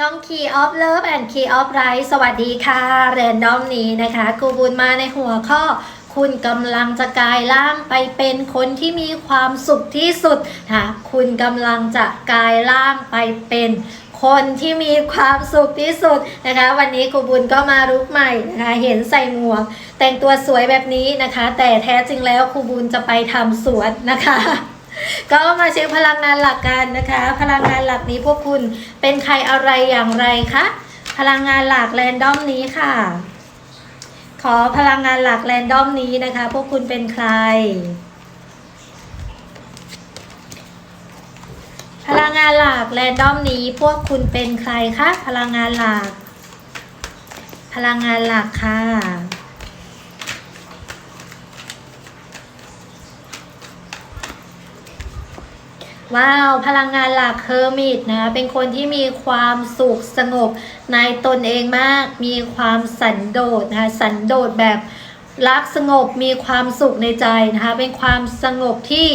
ช่อง Key of Love and Key of Light สวัสดีค่ะแรนดอมนี้นะคะกูบุญมาในหัวข้อ คุณกำลังจะกลายร่างไปเป็นคนที่มีความสุขที่สุดนะคุณกำลังจะกลายร่างไปเป็นคนที่มีความสุขที่สุดนะคะ วันนี้กูบุญก็มารุกใหม่นะคะเห็นใส่หมวก แต่งตัวสวยแบบนี้นะคะ แต่แท้จริงแล้วครูบุญจะไปทำสวนนะคะ ก็มาเช็คพลังงานหลักกันนะคะ พลังงานหลักนี้พวกคุณเป็นใครอะไรอย่างไรคะพลังงานหลักแรนดอมนี้ค่ะ ขอพลังงานหลักแรนดอมนี้นะคะ พวกคุณเป็นใคร พลังงานหลักแรนดอมนี้ พวกคุณเป็นใครคะพลังงานหลัก พลังงานหลักค่ะ ว้าว พลังงานหลักเฮอร์มิตนะเป็นคนที่มีความสุขสงบในตนเองมาก มีความสันโดษนะคะสันโดษแบบรักสงบมีความสุขในใจนะคะ เป็นความสงบที่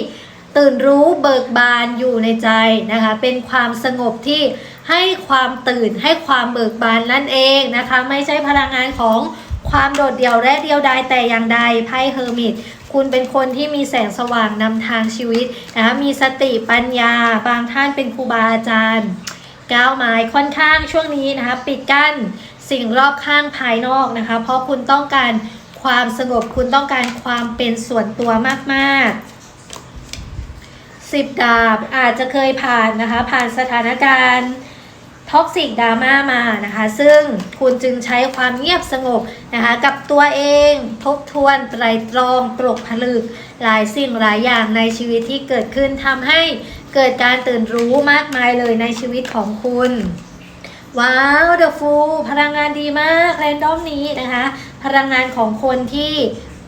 ตื่นรู้เบิกบานอยู่ในใจนะคะ เป็นความสงบที่ให้ความตื่นให้ความเบิกบานนั่นเองนะคะ ไม่ใช่พลังงานของความโดดเดี่ยวและเดียวดายแต่อย่างใดไพ่เฮอร์มิต คุณเป็นคนที่มีแสงสว่างนำทางชีวิตนะคะมีสติปัญญา บางท่านเป็นครูบาอาจารย์ก้าวหมายค่อนข้างช่วงนี้นะคะปิดกั้นสิ่งรอบข้างภายนอกนะคะ เพราะคุณต้องการความสงบคุณต้องการความเป็นส่วนตัวมากๆสิบดาบอาจจะเคยผ่านนะคะผ่านสถานการณ์ ท็อกซิกดราม่ามานะคะ ซึ่งคุณจึงใช้ความเงียบสงบนะคะ กับตัวเองทบทวนไตรตรองตรกผลึก หลายสิ่งหลายอย่างในชีวิตที่เกิดขึ้นทำให้เกิดการตื่นรู้มากมายเลยในชีวิตของคุณว้าวเดอะฟูพลังงานดีมากแรนดอมนี้นะคะ พลังงานของคนที่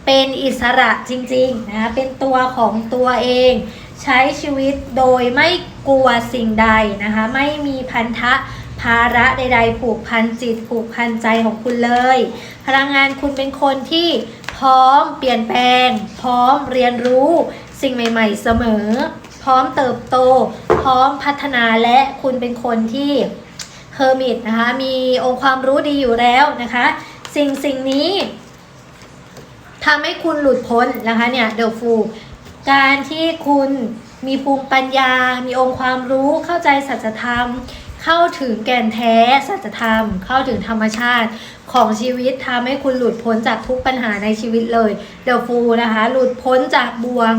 เป็นอิสระจริงๆนะคะเป็นตัวของตัวเอง ใช้ชีวิตโดยไม่กลัวสิ่งใดนะคะ ไม่มีพันธะภาระใด ๆ ผูกพันจิต ผูกพันใจของคุณเลย พลังงานคุณเป็นคนที่พร้อมเปลี่ยนแปลง พร้อมเรียนรู้สิ่งใหม่ ๆ เสมอ พร้อมเติบโต พร้อมพัฒนาและคุณเป็นคนที่เฮอร์มิตนะคะมีองค์ความรู้ดีอยู่แล้วนะคะ สิ่งสิ่งนี้ทำให้คุณหลุดพ้นนะคะเนี่ยเดอะฟู การที่คุณมีภูมิปัญญา มีองค์ความรู้ เข้าใจสัจธรรม เข้าถึงแก่นแท้ สัจธรรม เข้าถึงธรรมชาติของชีวิตทำให้คุณหลุดพ้นจากทุกปัญหาในชีวิตเลย เดอะฟูนะคะ หลุดพ้นจากบ่วง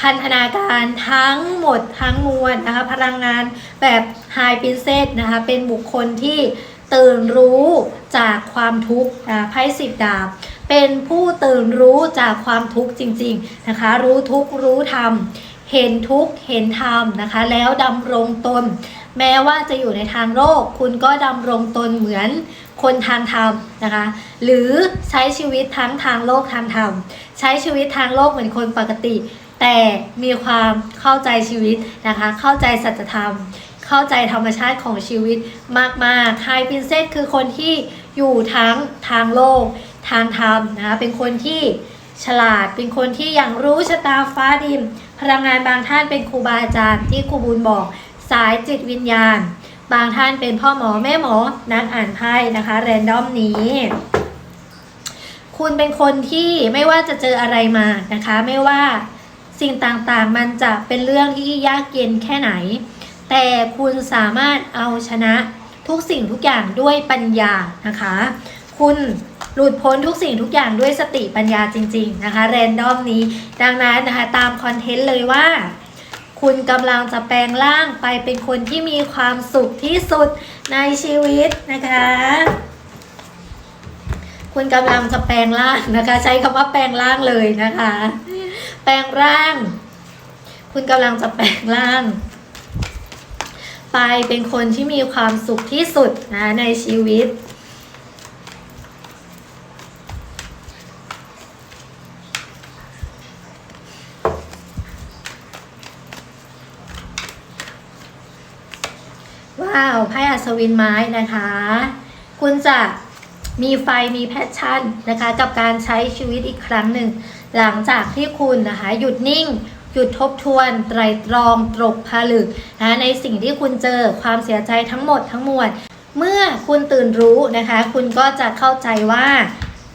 พันธนาการทั้งหมดทั้งมวลนะคะ พลังงานแบบไฮปินเซตนะคะ เป็นบุคคลที่ตื่นรู้จากความทุกข์ไพ่สิบดาบ เป็นผู้ตื่นรู้จากความทุกข์จริง ๆนะคะ รู้ทุกข์รู้ธรรมเห็นทุกข์เห็นธรรมนะคะ แล้วดำรงตน แม้ว่าจะอยู่ในทางโลกคุณก็ดำรงตนเหมือนคนทางธรรมนะคะ หรือใช้ชีวิตทั้งทางโลกทางธรรม ใช้ชีวิตทางโลกเหมือนคนปกติ แต่มีความเข้าใจชีวิตนะคะ เข้าใจสัจธรรม เข้าใจธรรมชาติของชีวิตมากๆไฮพินเซตคือคนที่อยู่ทั้งทางโลก ทางธรรมนะคะเป็นคนที่ฉลาดเป็นคนที่อย่างรู้ชะตาฟ้าดินพลังงานบางท่านเป็นครูบาอาจารย์ที่ครูบุญบอก สายจิตวิญญาณ บางท่านเป็นพ่อหมอแม่หมอนักอ่านไพ่นะคะแรนดอมนี้คุณเป็นคนที่ไม่ว่าจะเจออะไรมานะคะ ไม่ว่าสิ่งต่างๆ มันจะเป็นเรื่องที่ยากเย็นแค่ไหน แต่คุณสามารถเอาชนะทุกสิ่งทุกอย่างด้วยปัญญานะคะ คุณ หลุดพ้นทุกสิ่งทุกอย่างด้วยสติปัญญาจริง ๆ นะคะแรนดอมนี้ ดังนั้นนะคะตามคอนเทนต์เลยว่า คุณกำลังจะแปลงร่างไปเป็นคนที่มีความสุขที่สุดในชีวิตนะคะ คุณกำลังจะแปลงร่างนะคะ ใช้คำว่าแปลงร่างเลยนะคะ แปลงร่าง คุณกำลังจะแปลงร่างไปเป็นคนที่มีความสุขที่สุดนะในชีวิต ว้าไพ่อัศวินไม้นะคะ คุณจะมีไฟมีแพชชั่นนะคะ กับการใช้ชีวิตอีกครั้งหนึ่ง หลังจากที่คุณนะคะ หยุดนิ่ง หยุดทบทวน ไตรตรองตรกผลึกนะคะในสิ่งที่คุณเจอความเสียใจทั้งหมดทั้งมวลเมื่อคุณตื่นรู้นะคะ คุณก็จะเข้าใจว่า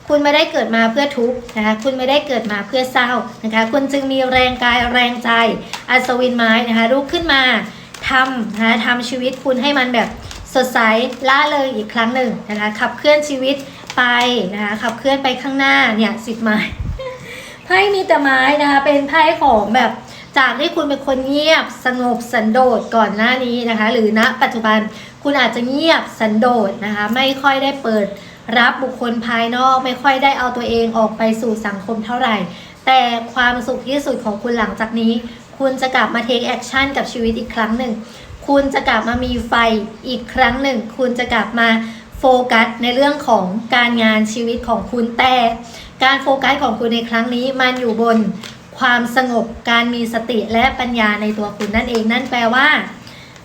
คุณไม่ได้เกิดมาเพื่อทุกข์นะคะ คุณไม่ได้เกิดมาเพื่อเศร้านะคะ คุณจึงมีแรงกายแรงใจ อัศวินไม้นะคะลุกขึ้นมา ทำนะทำชีวิตคุณให้มันแบบสดใสล่าเลยอีกครั้งหนึ่งนะคะขับเคลื่อนชีวิตไปนะคะขับเคลื่อนไปข้างหน้าเนี่ยสิบไม้ไพ่มีแต่ไม้นะคะเป็นไพ่ของแบบจากที่คุณเป็นคนเงียบสงบสันโดษก่อนหน้านี้นะคะ หรือณปัจจุบันคุณอาจจะเงียบสันโดษนะคะ ไม่ค่อยได้เปิดรับบุคคลภายนอก ไม่ค่อยได้เอาตัวเองออกไปสู่สังคมเท่าไหร่ แต่ความสุขที่สุดของคุณหลังจากนี้ คุณจะกลับมาเทคแอคชั่นกับชีวิตอีกครั้งหนึ่ง คุณจะกลับมามีไฟอีกครั้งหนึ่ง คุณจะกลับมาโฟกัสในเรื่องของการงานชีวิตของคุณแต่ การโฟกัสของคุณในครั้งนี้มันอยู่บนความสงบการมีสติและปัญญาในตัวคุณนั่นเองนั่นแปลว่า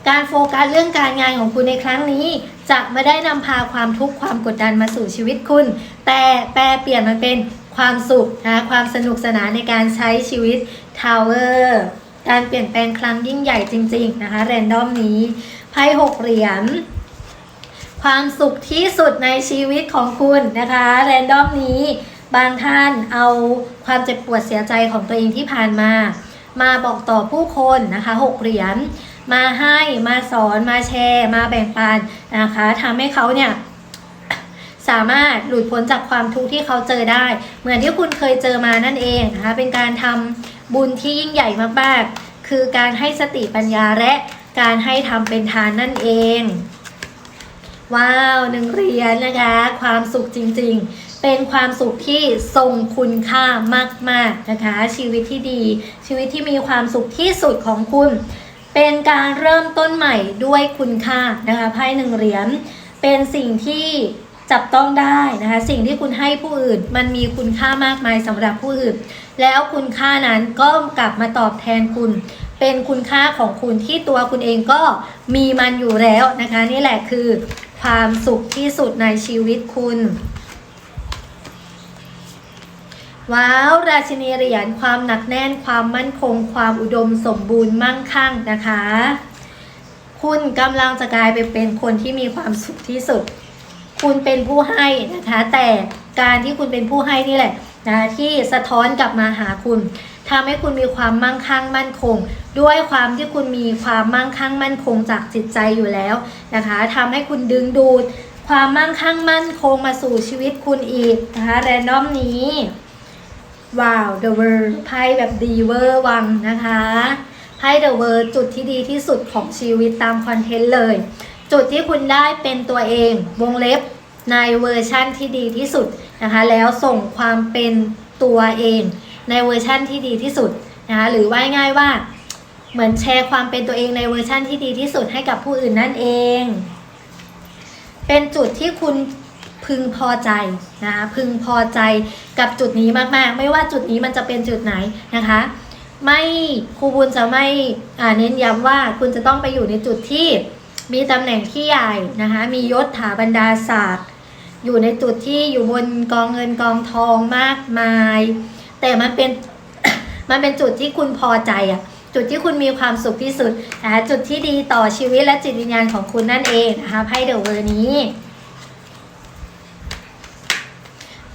การโฟกัสเรื่องการงานของคุณในครั้งนี้ จะไม่ได้นำพาความทุกข์ความกดดันมาสู่ชีวิตคุณ แต่แปลเปลี่ยนมันเป็นความสุขนะความสนุกสนานในการใช้ชีวิต ทาวเวอร์การเปลี่ยนแปลงครั้งยิ่งใหญ่จริง ๆ นะคะแรนดอมนี้ไพ่หกเหรียญความสุขที่สุดในชีวิตของคุณนะคะแรนดอมนี้บางท่านเอาความเจ็บปวดเสียใจของตัวเองที่ผ่านมา มาบอกต่อผู้คนนะคะหกเหรียญมาให้มาสอนมาแชร์ มาแบ่งปันนะคะทำให้เขาเนี่ยสามารถหลุดพ้นจากความทุกข์ที่เขาเจอได้ เหมือนที่คุณเคยเจอมานั่นเองนะคะเป็นการทำ บุญที่ยิ่งใหญ่มากๆ คือการให้สติปัญญาและการให้ทำเป็นทานนั่นเอง ว้าวหนึ่งเหรียญนะคะ ความสุขจริงๆ เป็นความสุขที่ทรงคุณค่ามากๆนะคะ ชีวิตที่ดี ชีวิตที่มีความสุขที่สุดของคุณ เป็นการเริ่มต้นใหม่ด้วยคุณค่านะคะไพ่หนึ่งเหรียญเป็นสิ่งที่จับต้องได้นะคะ สิ่งที่คุณให้ผู้อื่นมันมีคุณค่ามากมายสำหรับผู้อื่น แล้วคุณค่านั้นก็กลับมาตอบแทนคุณ เป็นคุณค่าของคุณที่ตัวคุณเองก็มีมันอยู่แล้วนะคะ นี่แหละคือความสุขที่สุดในชีวิตคุณว้าว ราชินีเหรียญความหนักแน่นความมั่นคง ความอุดมสมบูรณ์มั่งคั่งนะคะ คุณกำลังจะกลายไปเป็นคนที่มีความสุขที่สุด คุณเป็นผู้ให้นะคะ แต่การที่คุณเป็นผู้ให้นี่แหละ นะที่สะท้อนกลับมาหาคุณทำให้คุณมีความมั่งคั่งมั่นคง ด้วยความที่คุณมีความมั่งคั่งมั่นคงจากจิตใจอยู่แล้วนะคะทำให้คุณดึงดูด ความมั่งคั่งมั่นคงมาสู่ชีวิตคุณอีกนะคะแรนดอมนี้ว้าว The World ไพ่แบบดีเวอร์วังนะคะไพ่ The World จุดที่ดีที่สุดของชีวิตตามคอนเทนต์เลย จุดที่คุณได้เป็นตัวเองวงเล็บ ในเวอร์ชั่นที่ดีที่สุดนะคะแล้วส่งความเป็นตัวเองในเวอร์ชั่นที่ดีที่สุดนะคะหรือว่าง่ายว่าเหมือนแชร์ความเป็นตัวเองในเวอร์ชั่นที่ดีที่สุดให้กับผู้อื่นนั่นเอง เป็นจุดที่คุณพึงพอใจนะคะพึงพอใจกับจุดนี้มากๆ ไม่ว่าจุดนี้มันจะเป็นจุดไหนนะคะ ไม่ครูบุญจะไม่เน้นย้ำว่าคุณจะต้องไปอยู่ในจุดที่มีตำแหน่งที่ใหญ่นะคะมียศถาบรรดาศักดิ์ อยู่ในจุดที่อยู่บนกองเงินกองทองมากมาย แต่มันเป็นมันเป็นจุดที่คุณพอใจอะจุดที่คุณมีความสุขที่สุดนะคะจุดที่ดีต่อชีวิตและจิตวิญญาณของคุณนั่นเองนะคะไพ่เดอะเวอร์นี้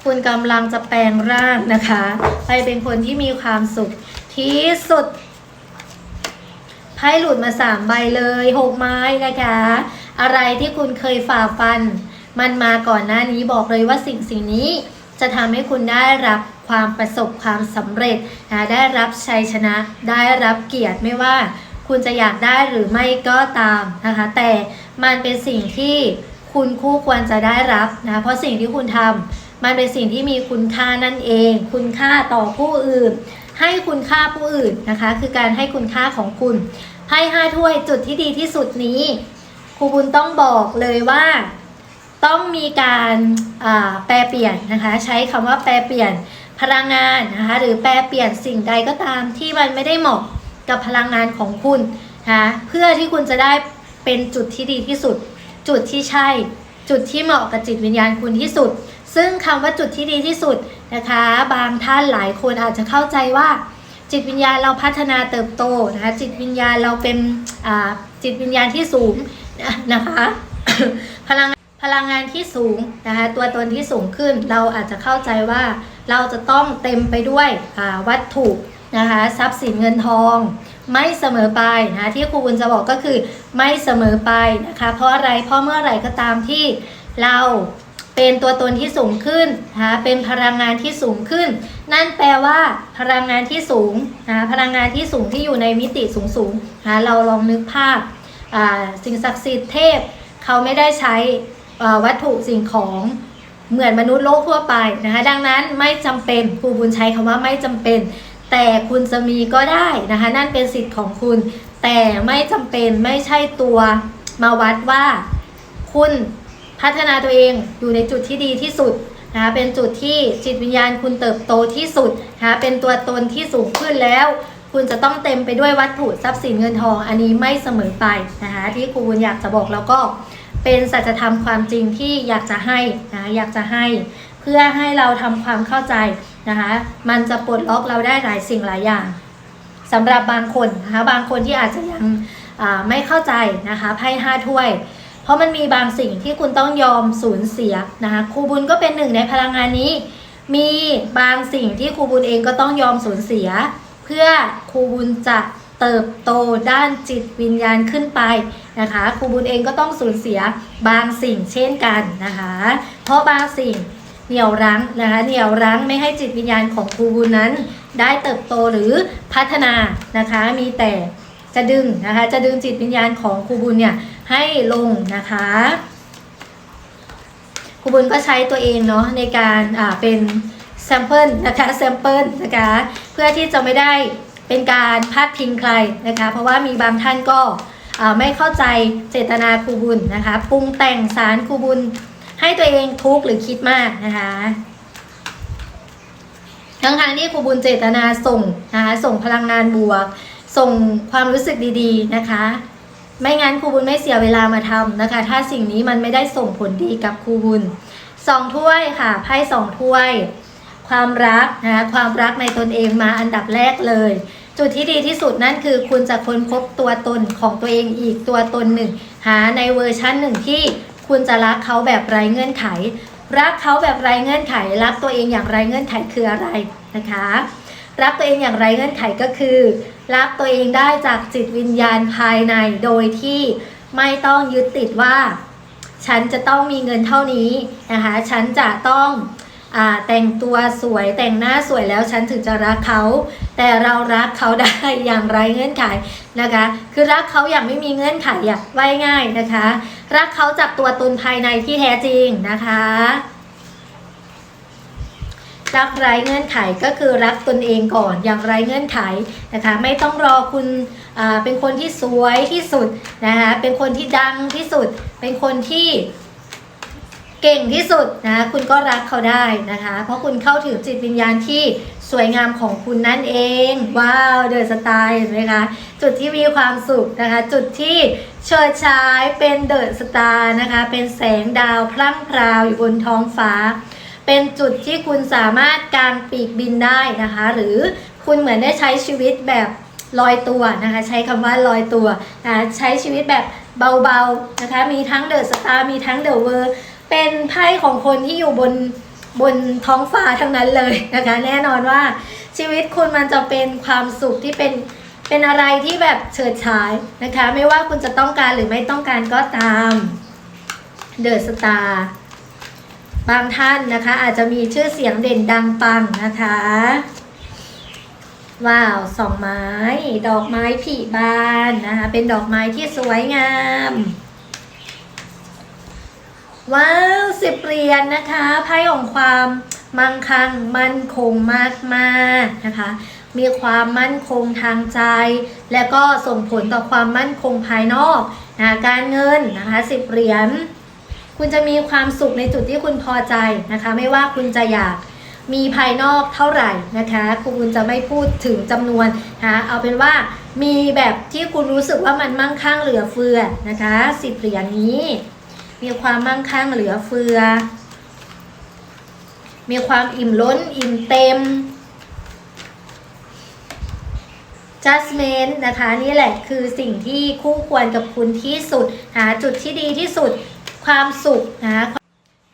คุณกำลังจะแปลงร่างนะคะ ไปเป็นคนที่มีความสุขที่สุดไพ่หลุดมาสามใบเลยหกไม้นะคะ อะไรที่คุณเคยฝ่าฟัน มันมาก่อนหน้านี้บอกเลยว่าสิ่งสิ่งนี้จะทำให้คุณได้รับความประสบความสำเร็จนะได้รับชัยชนะ ได้รับเกียรติไม่ว่า คุณจะอยากได้หรือไม่ก็ตามนะคะ แต่มันเป็นสิ่งที่คุณคู่ควรจะได้รับนะเพราะสิ่งที่คุณทำมันเป็นสิ่งที่มีคุณค่านั่นเอง คุณค่าต่อผู้อื่น ให้คุณค่าผู้อื่นนะคะ คือการให้คุณค่าของคุณไพ่ห้าถ้วยจุดที่ดีที่สุดนี้ครูบุญต้องบอกเลยว่า ต้องมีการแปลเปลี่ยนนะคะ ใช้คำว่าแปลเปลี่ยนพลังงานนะคะหรือแปลเปลี่ยนสิ่งใดก็ตามที่มันไม่ได้เหมาะกับพลังงานของคุณนะะเพื่อที่คุณจะได้เป็นจุดที่ดีที่สุด จุดที่ใช่ จุดที่เหมาะกับจิตวิญญาณคุณที่สุด ซึ่งคำว่าจุดที่ดีที่สุดนะคะ บางท่านหลายคนอาจจะเข้าใจว่า จิตวิญญาณเราพัฒนาเติบโตนะคะจิตวิญญาณเราเป็นจิตวิญญาณที่สูงนะคะพลัง พลังงานที่สูงนะคะตัวตนที่สูงขึ้น เราอาจจะเข้าใจว่าเราจะต้องเต็มไปด้วยวัตถุนะคะทรัพย์สินเงินทอง ไม่เสมอไปนะคะที่ครูบุญจะบอกก็คือไม่เสมอไปนะคะเพราะอะไรเพราะเมื่อไหร่ก็ตามที่เราเป็นตัวตนที่สูงขึ้นนะคะเป็นพลังงานที่สูงขึ้น นั่นแปลว่าพลังงานที่สูงนะคะพลังงานที่สูงที่อยู่ในมิติสูงสูงนะคะเราลองนึกภาพสิ่งศักดิ์สิทธิ์เทพเขาไม่ได้ใช้ วัตถุสิ่งของเหมือนมนุษย์โลกทั่วไปนะคะ ดังนั้นไม่จำเป็นครูบุญใช้คำว่าไม่จำเป็น แต่คุณจะมีก็ได้นะคะ นั่นเป็นสิทธิ์ของคุณ แต่ไม่จำเป็นไม่ใช่ตัวมาวัดว่า คุณพัฒนาตัวเองอยู่ในจุดที่ดีที่สุดนะคะเป็นจุดที่จิตวิญญาณคุณเติบโตที่สุดนะคะเป็นตัวตนที่สูงขึ้นแล้ว คุณจะต้องเต็มไปด้วยวัตถุทรัพย์สินเงินทอง อันนี้ไม่เสมอไปนะคะที่ครูบุญอยากจะบอกแล้วก็ เป็นสัจธรรมความจริงที่อยากจะให้นะอยากจะให้ เพื่อให้เราทำความเข้าใจนะคะมันจะปลดล็อกเราได้หลายสิ่งหลายอย่างสำหรับบางคนนะคะบางคนที่อาจจะยังไม่เข้าใจนะคะไพ่ห้าถ้วย เพราะมันมีบางสิ่งที่คุณต้องยอมสูญเสียนะคะครูบุญก็เป็นหนึ่งในพลังงานนี้ มีบางสิ่งที่ครูบุญเองก็ต้องยอมสูญเสีย เพื่อครูบุญจะ เติบโตด้านจิตวิญญาณขึ้นไปนะคะครูบุญเองก็ต้องสูญเสียบางสิ่งเช่นกันนะคะ เพราะบางสิ่งเหนี่ยวรั้งนะคะเหนี่ยวรั้งไม่ให้จิตวิญญาณของครูบุญนั้น ได้เติบโตหรือพัฒนานะคะมีแต่จะดึงนะคะจะดึงจิตวิญญาณของครูบุญเนี่ยให้ลงนะคะครูบุญก็ใช้ตัวเองเนาะในการอ่าเป็นแซมเปิลนะคะแซมเปิลนะคะเพื่อที่จะไม่ได้ เป็นการพาดพิงใครนะคะ เพราะว่ามีบางท่านก็ไม่เข้าใจเจตนาครูบุญนะคะปรุงแต่งสารครูบุญให้ตัวเองทุกข์หรือคิดมากนะคะทั้งทางๆที่ครูบุญเจตนาส่งนะคะส่งพลังงานบวก ส่งความรู้สึกดีๆนะคะ ไม่งั้นครูบุญไม่เสียเวลามาทำนะคะ ถ้าสิ่งนี้มันไม่ได้ส่งผลดีกับครูบุญสองถ้วยค่ะไพ่สองถ้วย ความรักนะคะความรักในตนเองมาอันดับแรกเลย จุดที่ดีที่สุดนั่นคือคุณจะค้นพบตัวตนของตัวเองอีกตัวตนหนึ่ง หาในเวอร์ชั่นหนึ่งที่คุณจะรักเขาแบบไร้เงื่อนไข รักเขาแบบไร้เงื่อนไข รักตัวเองอย่างไร้เงื่อนไขคืออะไรนะคะ รักตัวเองอย่างไร้เงื่อนไขก็คือ รักตัวเองได้จากจิตวิญญาณภายในโดยที่ไม่ต้องยึดติดว่า ฉันจะต้องมีเงินเท่านี้นะคะ ฉันจะต้อง แต่งตัวสวยแต่งหน้าสวยแล้วฉันถึงจะรักเขา แต่เรารักเขาได้อย่างไรเงื่อนไขนะคะ คือรักเขาอย่างไม่มีเงื่อนไขอย่างไว้ง่ายนะคะ รักเขาจากตัวตนภายในที่แท้จริงนะคะรักไร้เงื่อนไขก็คือรักตนเองก่อนอย่างไรเงื่อนไขนะคะไม่ต้องรอคุณเป็นคนที่สวยที่สุดนะคะเป็นคนที่ดังที่สุด เป็นคนที่ เก่งที่สุดนะคุณก็รักเขาได้นะคะ เพราะคุณเข้าถึงจิตวิญญาณที่สวยงามของคุณนั่นเอง ว้าวเดอะสไตล์เห็นไหมคะ จุดที่มีความสุขนะคะ จุดที่เชิดฉายเป็นเดอะสตาร์นะคะ เป็นแสงดาวพลั่งพราวอยู่บนท้องฟ้า เป็นจุดที่คุณสามารถกางปีกบินได้นะคะ หรือคุณเหมือนได้ใช้ชีวิตแบบลอยตัวนะคะ ใช้คำว่าลอยตัวนะะใช้ชีวิตแบบเบาๆนะคะ มีทั้งเดอะสตาร์มีทั้งเดอะเวอร์ เป็นไพ่ของคนที่อยู่บนบนท้องฟ้าทั้งนั้นเลยนะคะแน่นอนว่าชีวิตคุณมันจะเป็นความสุขที่เป็นเป็นอะไรที่แบบเฉิดฉายนะคะ ไม่ว่าคุณจะต้องการหรือไม่ต้องการก็ตามเดอะสตาร์บางท่านนะคะ อาจจะมีชื่อเสียงเด่นดังปังนะคะ ว้าวสองไม้ ดอกไม้ผลิบานนะคะ เป็นดอกไม้ที่สวยงาม ว้าวสิบเหรียญนะคะไพ่ของความมั่งคั่งมั่นคงมากๆนะคะ มีความมั่นคงทางใจ และก็ส่งผลต่อความมั่นคงภายนอกนะการเงินนะคะสิบเหรียญคุณจะมีความสุขในจุดที่คุณพอใจนะคะ ไม่ว่าคุณจะอยากมีภายนอกเท่าไหร่นะคะคุณจะไม่พูดถึงจำนวนนะคะเอาเป็นว่ามีแบบที่คุณรู้สึกว่ามันมั่งคั่งเหลือเฟือนะคะสิบเหรียญนี้ มีความมั่งคั่งเหลือเฟือ มีความอิ่มล้น อิ่มเต็ม judgment นะคะ นี่แหละคือสิ่งที่คู่ควรกับคุณที่สุด หาจุดที่ดีที่สุดความสุขนะคะ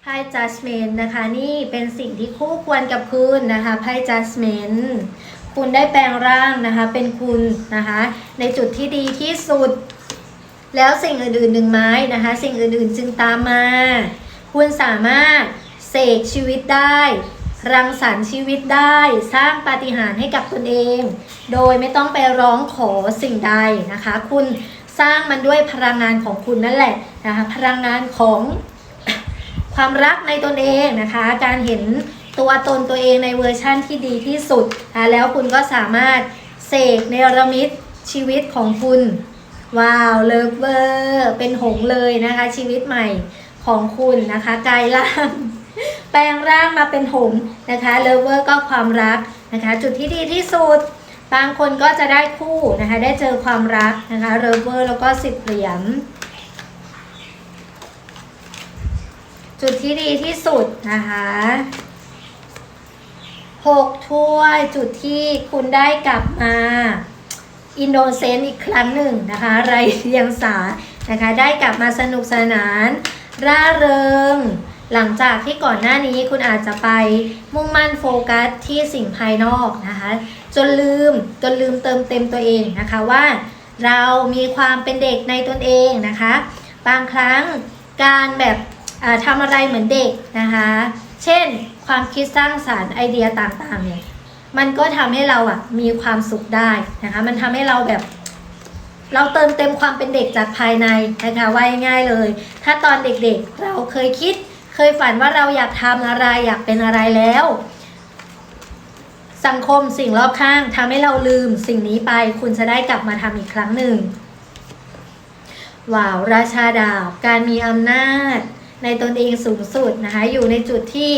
ไพ่ judgment นะคะ นี่เป็นสิ่งที่คู่ควรกับคุณนะคะไพ่ judgment คุณได้แปลงร่างนะคะ เป็นคุณนะคะ ในจุดที่ดีที่สุด แล้วสิ่งอื่นๆหนึ่งไม้นะคะ สิ่งอื่นๆจึงตามมา คุณสามารถเสกชีวิตได้ รังสรรค์ชีวิตได้ สร้างปาฏิหาริย์ให้กับตนเอง โดยไม่ต้องไปร้องขอสิ่งใดนะคะ คุณสร้างมันด้วยพลังงานของคุณนั่นแหละนะคะพลังงานของความรักในตนเองนะคะ การเห็นตัวตนตัวเองในเวอร์ชั่นที่ดีที่สุดนะแล้วคุณก็สามารถเสกเนรมิตชีวิตของคุณ ว้าวเลิฟเวอร์เป็นหงส์เลยนะคะ ชีวิตใหม่ของคุณนะคะกลายร่างแปลงร่างมาเป็นหงส์นะคะเลิฟเวอร์ก็ความรักนะคะ จุดที่ดีที่สุด บางคนก็จะได้คู่นะคะ ได้เจอความรักนะคะเลิฟเวอร์แล้วก็สิบเหรียญจุดที่ดีที่สุดนะคะหกถ้วยจุดที่คุณได้กลับมา อินโดเซนอีกครั้งหนึ่งนะคะไรเรียงสานะคะได้กลับมาสนุกสนาน ร่าเริง หลังจากที่ก่อนหน้านี้คุณอาจจะไปมุ่งมั่นโฟกัสที่สิ่งภายนอกนะคะ จนลืมจนลืมเติมเต็มตัวเองนะคะว่า เรามีความเป็นเด็กในตนเองนะคะ บางครั้งการแบบทำอะไรเหมือนเด็กนะคะ เช่น ความคิดสร้างสารรค์ไอเดียต่างๆเนี่ย มันก็ทำให้เราอะมีความสุขได้นะคะ มันทำให้เราแบบ เราเติมเต็มความเป็นเด็กจากภายในนะคะว่าง่ายเลย ถ้าตอนเด็กๆเราเคยคิด เคยฝันว่าเราอยากทำอะไรอยากเป็นอะไรแล้ว สังคมสิ่งรอบข้างทำให้เราลืมสิ่งนี้ไป คุณจะได้กลับมาทำอีกครั้งหนึ่งว้าวราชาดาบการมีอำนาจในตนเองสูงสุดนะคะ อยู่ในจุดที่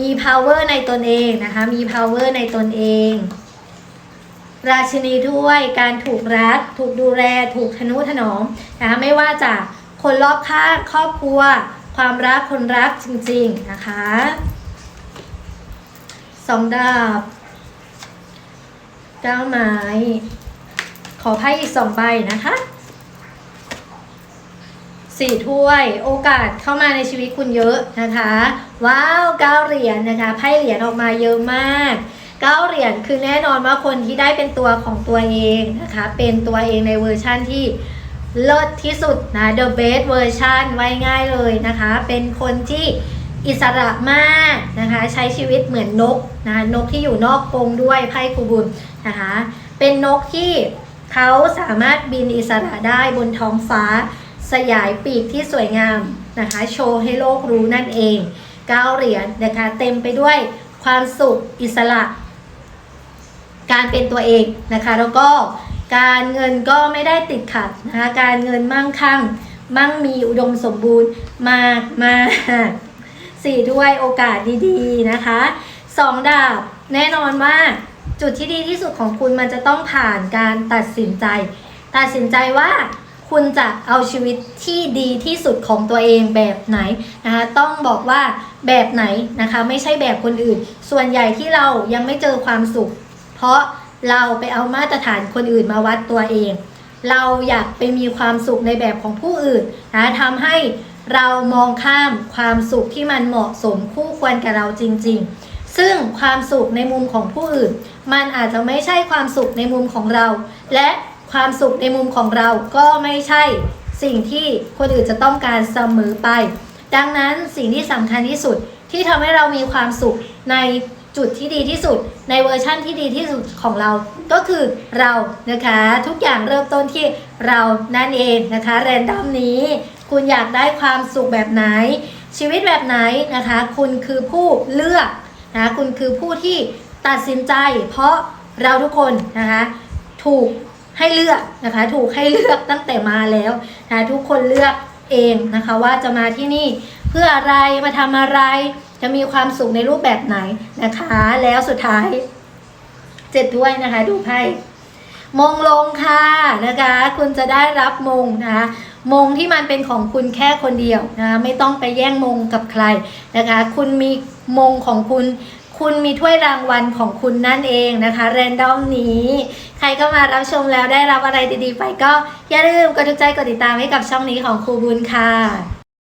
มี power ในตนเองนะคะ มี power ในตนเอง ราชินีถ้วย การถูกรัก ถูกดูแล ถูกทนุถนอมนะคะ ไม่ว่าจากคนรอบข้างครอบครัว ความรักคนรักจริงๆนะคะสองดาบเก้าไม้ ขอไพ่อีกสองใบนะคะ สี่ถ้วย โอกาสเข้ามาในชีวิตคุณเยอะนะคะ ว้าวเก้าเหรียญนะคะไพ่เหรียญออกมาเยอะมากเก้าเหรียญคือแน่นอนว่าคนที่ได้เป็นตัวของตัวเองนะคะ เป็นตัวเองในเวอร์ชั่นที่เลิศที่สุดนะ the best version ไว้ง่ายเลยนะคะ เป็นคนที่อิสระมากนะคะ ใช้ชีวิตเหมือนนกนะคะนกที่อยู่นอกกรงด้วยไพ่คูบุญนะคะ เป็นนกที่เขาสามารถบินอิสระได้บนท้องฟ้า สยายปีกที่สวยงามนะคะ โชว์ให้โลกรู้นั่นเองเก้าเหรียญนะคะ เต็มไปด้วยความสุขอิสระ การเป็นตัวเองนะคะ แล้วก็การเงินก็ไม่ได้ติดขัดนะคะการเงินมั่งคั่ง มั่งมีอุดมสมบูรณ์มากมากสี่ด้วยโอกาสดีๆนะคะสองดาบแน่นอนว่าจุดที่ดีที่สุดของคุณมันจะต้องผ่านการตัดสินใจ ตัดสินใจว่า คุณจะเอาชีวิตที่ดีที่สุดของตัวเองแบบไหนนะคะต้องบอกว่าแบบไหนนะคะไม่ใช่แบบคนอื่น ส่วนใหญ่ที่เรายังไม่เจอความสุข เพราะเราไปเอามาตรฐานคนอื่นมาวัดตัวเอง เราอยากไปมีความสุขในแบบของผู้อื่นนะทำให้เรามองข้ามความสุขที่มันเหมาะสมคู่ควรกับเราจริง ๆ ซึ่งความสุขในมุมของผู้อื่น มันอาจจะไม่ใช่ความสุขในมุมของเรา และ ความสุขในมุมของเราก็ไม่ใช่สิ่งที่คนอื่นจะต้องการเสมอไป ดังนั้นสิ่งที่สำคัญที่สุดที่ทำให้เรามีความสุขในจุดที่ดีที่สุด ในเวอร์ชั่นที่ดีที่สุดของเรา ก็คือเรานะคะทุกอย่างเริ่มต้นที่เรานั่นเองนะคะแรนดอมนี้ คุณอยากได้ความสุขแบบไหน ชีวิตแบบไหนนะคะ คุณคือผู้เลือกนะคะคุณคือผู้ที่ตัดสินใจ เพราะเราทุกคนนะคะถูก ให้เลือกนะคะ ถูกให้เลือกตั้งแต่มาแล้วนะทุกคนเลือกเองนะคะว่าจะมาที่นี่เพื่ออะไรมาทำอะไร จะมีความสุขในรูปแบบไหนนะคะ แล้วสุดท้ายเจ็ดด้วยนะคะ ดูไพ่มงลงค่ะนะคะ คุณจะได้รับมงนะคะมงที่มันเป็นของคุณแค่คนเดียวนะคะไม่ต้องไปแย่งมงกับใครนะคะ คุณมีมงของคุณ คุณมีถ้วยรางวัลของคุณนั่นเองนะคะเรนดอมนี้ ใครก็มารับชมแล้วได้รับอะไรดีๆ ไปก็อย่าลืมกดถูกใจกดติดตามให้กับช่องนี้ของครูบุญค่ะ